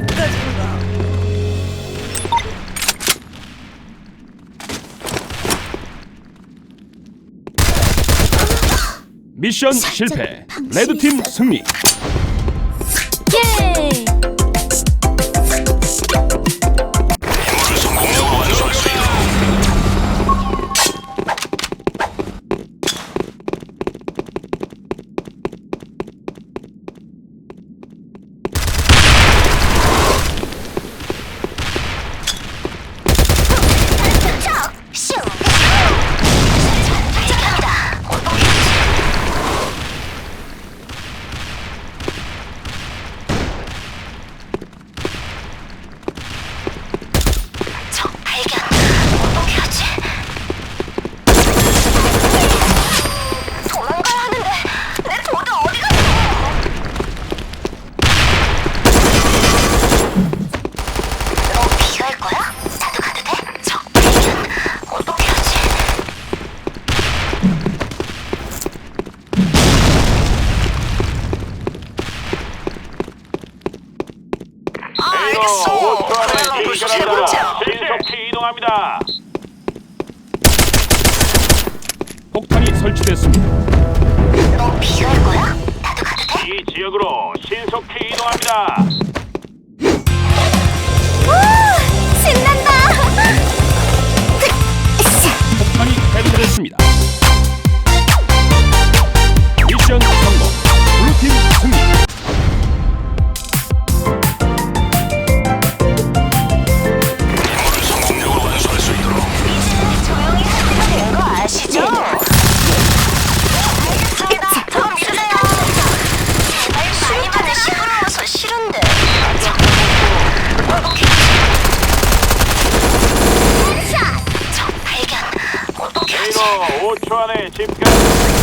여기까지인가? 미션 실패. 레드팀 승리. 예! 신속히 이동합니다. 폭탄이 설치됐습니다. 너 비갈 거야? 나도 가도 돼? 이 지역으로 신속히 이동합니다. 안에 집결.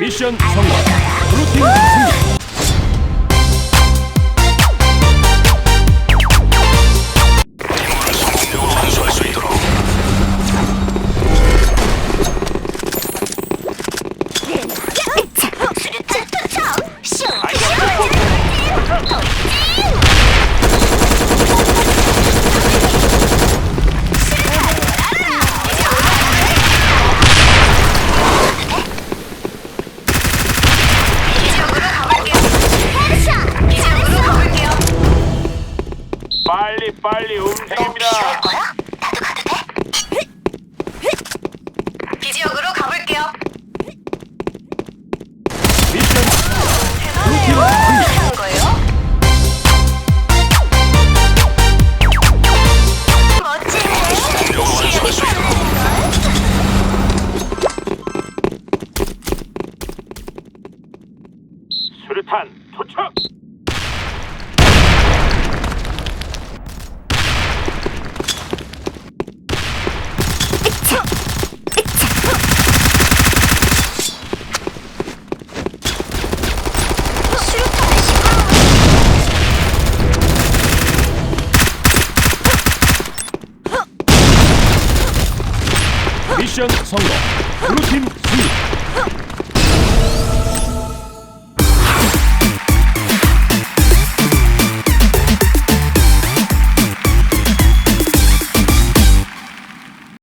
mission 成功。 빨리 빨리 너 움직입니다. 거야? 나도 가도 돼? 기지역으로 가볼게요. 미션. 한 거예요? 멋지네. 수류탄 투척. 수류탄이 시끄러워. 미션 성공. 블루팀 승리.